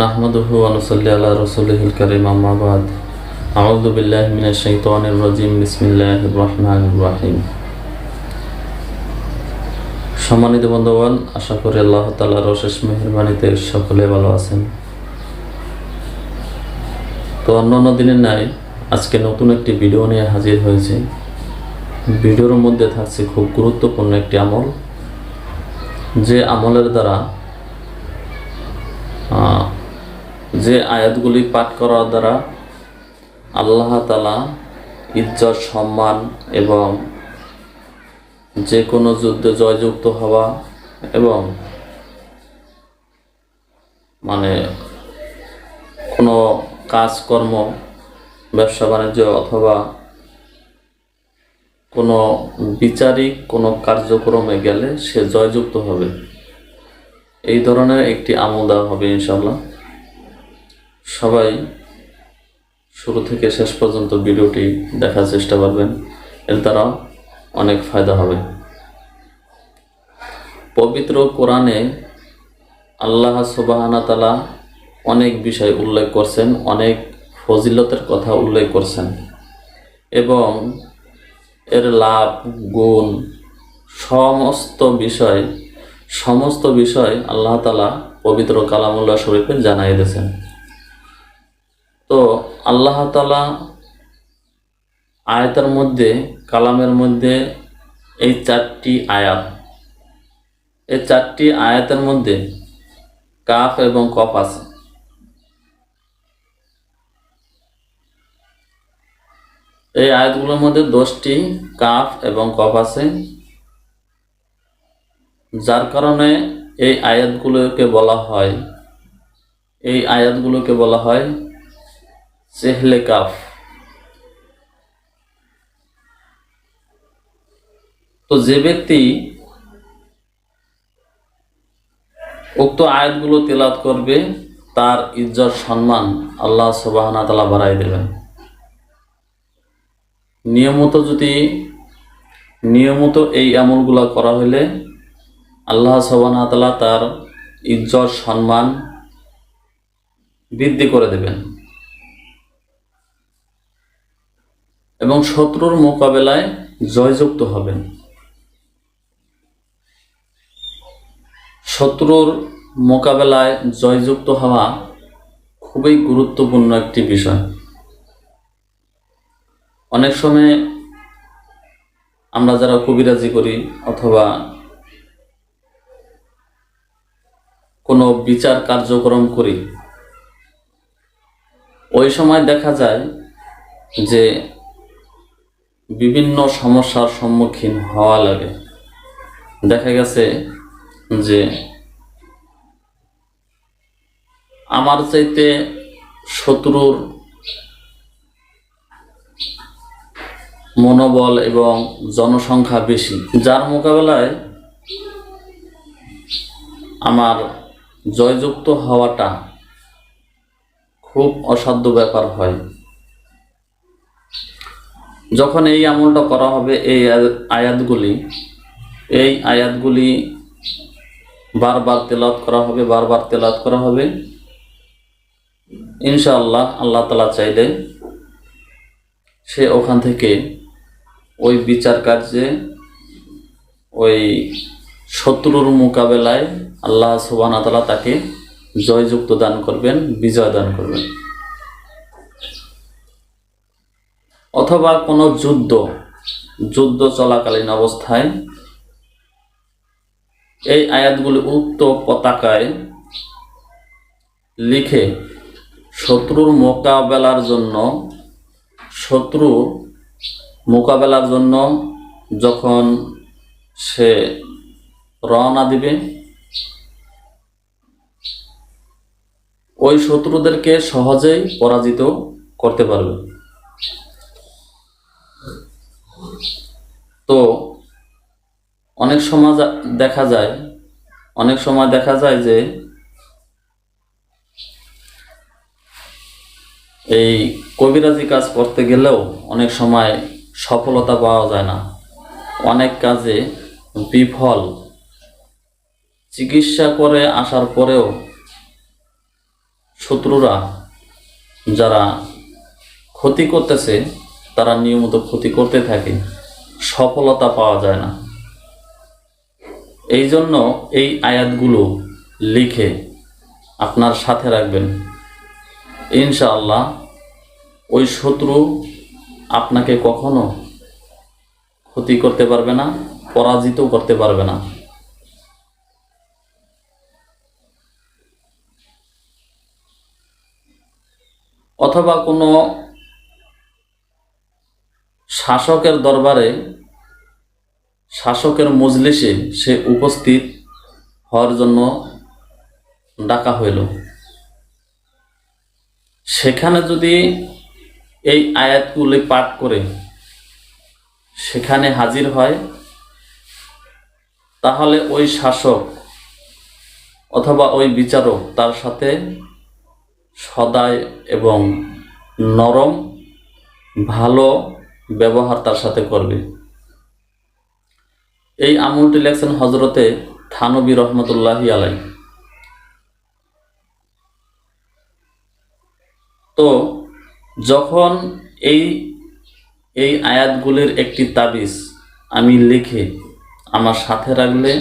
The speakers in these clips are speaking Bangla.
নাহমাদুহু আনুসল্লি আল্লাহ রসুলহিল করিম আমাবাদ আউদুবিল্লাহ মিনা শৈতানির রাজিম বিসমিল্লাহ রহমান রাহিম সম্মানিত বন্ধুবান আশা করি আল্লাহ তালার অশেষ মেহরবানিতে সকলে ভালো আছেন। তো অন্যান্য দিনের নাই আজকে নতুন একটি ভিডিও নিয়ে হাজির হয়েছে। ভিডিওর মধ্যে থাকছে খুব গুরুত্বপূর্ণ একটি আমল। যে আমলের দ্বারা যে আয়াতগুলি পাঠ করার দ্বারা আল্লাহ তালা ইজ্জত, সম্মান এবং যে কোনো যুদ্ধে জয়যুক্ত হওয়া এবং মানে কোনো কাজকর্ম, ব্যবসা বাণিজ্য অথবা কোনো বিচারিক কোনো কার্যক্রমে গেলে সে জয়যুক্ত হবে। এই ধরনের একটি আমল দেওয়া হবে ইনশাল্লাহ সবাই শুরু থেকে শেষ পর্যন্ত ভিডিওটি দেখার চেষ্টা করবেন। এর দ্বারা অনেক ফায়দা হবে। পবিত্র কোরআনে আল্লাহ সুবাহানা তালা অনেক বিষয় উল্লেখ করছেন, অনেক ফজিলতের কথা উল্লেখ করছেন এবং এর লাভ, গুণ সমস্ত বিষয় সমস্ত বিষয় আল্লাহ তালা পবিত্র কালামুল্লাহ শরীফে জানাই দিয়েছেন। তো আল্লাহ তালা আয়াতের মধ্যে, কালামের মধ্যে এই চারটি আয়াত। এই চারটি আয়াতের মধ্যে কাফ এবং কফ আছে। এই আয়াতগুলোর মধ্যে দশটি কাফ এবং কফ আছে। যার কারণে এই আয়াতগুলোকে বলা হয়, এই আয়াতগুলোকে বলা হয় চেহলে কাফ। তো যে ব্যক্তি উক্ত আয়াতগুলো তেলাত করবে, তার ইজ্জত, সম্মান আল্লাহ সুবাহনা তালা বাড়াই দেবেন। নিয়মিত যদি, নিয়মিত এই আমলগুলো করা হলে আল্লাহ সুবাহনা তালা তার ইজ্জত, সম্মান বৃদ্ধি করে দেবেন। এবং শত্রুর মোকাবেলায় জয়যুক্ত হবেন। শত্রুর মোকাবেলায় জয়যুক্ত হওয়া খুবই গুরুত্বপূর্ণ একটি বিষয়। অনেক সময় আমরা যারা কবিরাজি করি অথবা কোনো বিচার কার্যক্রম করি, ওই সময় দেখা যায় যে বিভিন্ন সমস্যার সম্মুখীন হওয়া লাগে। দেখা গেছে যে আমার চাইতে শত্রুর মনোবল এবং জনসংখ্যা বেশি। যার মোকাবেলায় আমার জয়যুক্ত হওয়াটা খুব অসাধ্য ব্যাপার হয়। যখন এই আমলটা করা হবে, এই আয়াত- আয়াতগুলি, এই আয়াতগুলি বারবার তেলাত করা হবে, বারবার তেলাত করা হবে। ইনশাআল্লাহ আল্লাহ তালা চাইলে সে ওখান থেকে ওই বিচার কার্যে, ওই শত্রুর মোকাবেলায় আল্লাহ সুবাহ তালা তাকে জয়যুক্ত দান করবেন, বিজয় দান করবেন। অথবা কোনো যুদ্ধ যুদ্ধ চলাকালীন অবস্থায় এই আয়াতগুলি উক্ত পতাকায় লিখে শত্রুর মোকাবেলার জন্য, শত্রু মোকাবেলার জন্য যখন সে রওনা দিবে, ওই শত্রুদেরকে সহজেই পরাজিত করতে পারবে। তো অনেক সময় দেখা যায়, অনেক সময় দেখা যায় যে এই কবিরাজি কাজ করতে গেলেও অনেক সময় সফলতা পাওয়া যায় না। অনেক কাজে বিফল। চিকিৎসা করে আসার পরেও শত্রুরা যারা ক্ষতি করতেছে, তারা নিয়মিত ক্ষতি করতে থাকে। সফলতা পাওয়া যায় না। এই জন্য এই আয়াতগুলো লিখে আপনার সাথে রাখবেন। ইনশাআল্লাহ, ওই শত্রু আপনাকে কখনো ক্ষতি করতে পারবে না পরাজিত করতে পারবে না। অথবা কোনো শাসকের দরবারে, শাসকের মজলিসে সে উপস্থিত হওয়ার জন্য ডাকা হইল। সেখানে যদি এই আয়াতগুলি পাঠ করে সেখানে হাজির হয়, তাহলে ওই শাসক অথবা ওই বিচারক তার সাথে সদায় এবং নরম, ভালো ব্যবহার তার সাথে করবে। এই আমলটি লেখছেন হজরতে থানবী রহমতুল্লাহি আলাই তো যখন এই এই আয়াতগুলির একটি তাবিজ আমি লিখে আমার সাথে রাখলে,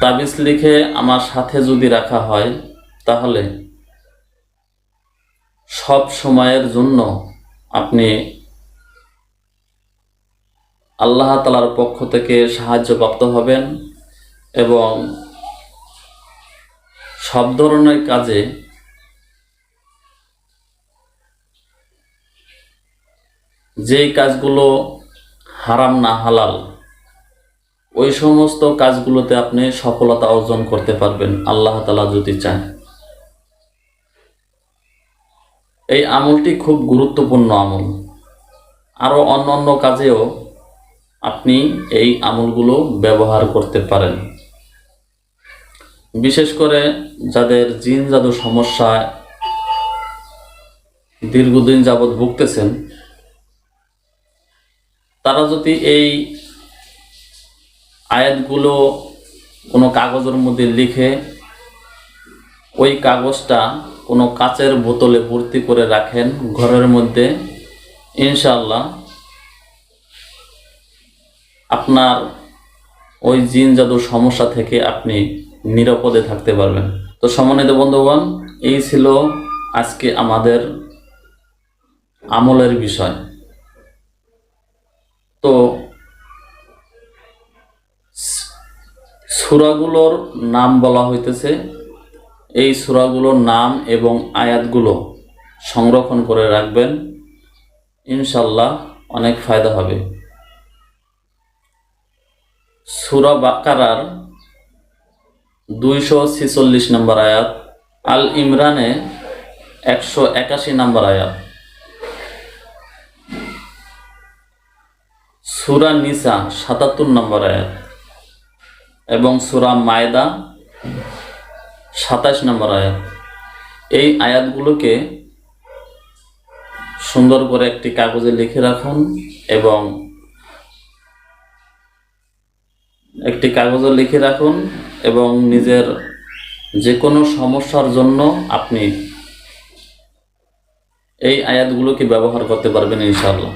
তাবিজ লিখে আমার সাথে যদি রাখা হয়, তাহলে সব সময়ের জন্য আপনি আল্লাহ তালার পক্ষ থেকে সাহায্যপ্রাপ্ত হবেন এবং সব ধরনের কাজে যেই কাজগুলো হারাম না হালাল, ওই সমস্ত কাজগুলোতে আপনি সফলতা অর্জন করতে পারবেন, আল্লাহ তালা যদি চান এই আমলটি খুব গুরুত্বপূর্ণ আমল। আরও অন্য অন্য কাজেও আপনি এই আমলগুলো ব্যবহার করতে পারেন। বিশেষ করে যাদের জিন জাদু সমস্যায় দীর্ঘদিন যাবৎ ভুগতেছেন, তারা যদি এই আয়াতগুলো কোনো কাগজের মধ্যে লিখে ওই কাগজটা কোনো কাচের বোতলে ভর্তি করে রাখেন ঘরের মধ্যে। ইনশাল্লাহ আপনার ওই জিন জাদুর সমস্যা থেকে আপনি নিরাপদে থাকতে পারবেন। তো সম্মানিত বন্ধুগণ, এই ছিল আজকে আমাদের আমলের বিষয়। তো সুরাগুলোর নাম বলা হইতেছে এই সুরাগুলোর নাম এবং আয়াতগুলো সংরক্ষণ করে রাখবেন। ইনশাল্লাহ অনেক ফায়দা হবে। সুরা বাকারার দুইশো ছেচল্লিশ নম্বর আয়াত, আল ইমরানে একশো একাশি নম্বর আয়াত। সুরা নিসা সাতাত্তর নম্বর আয়াত এবং সুরা মায়দা সাতাশ নম্বর আয়াত। এই আয়াতগুলোকে সুন্দর করে একটি কাগজে লিখে রাখুন এবং একটি কাগজে লিখে রাখুন এবং নিজের যে কোনো সমস্যার জন্য আপনি এই আয়াতগুলোকে ব্যবহার করতে পারবেন ইনশাআল্লাহ।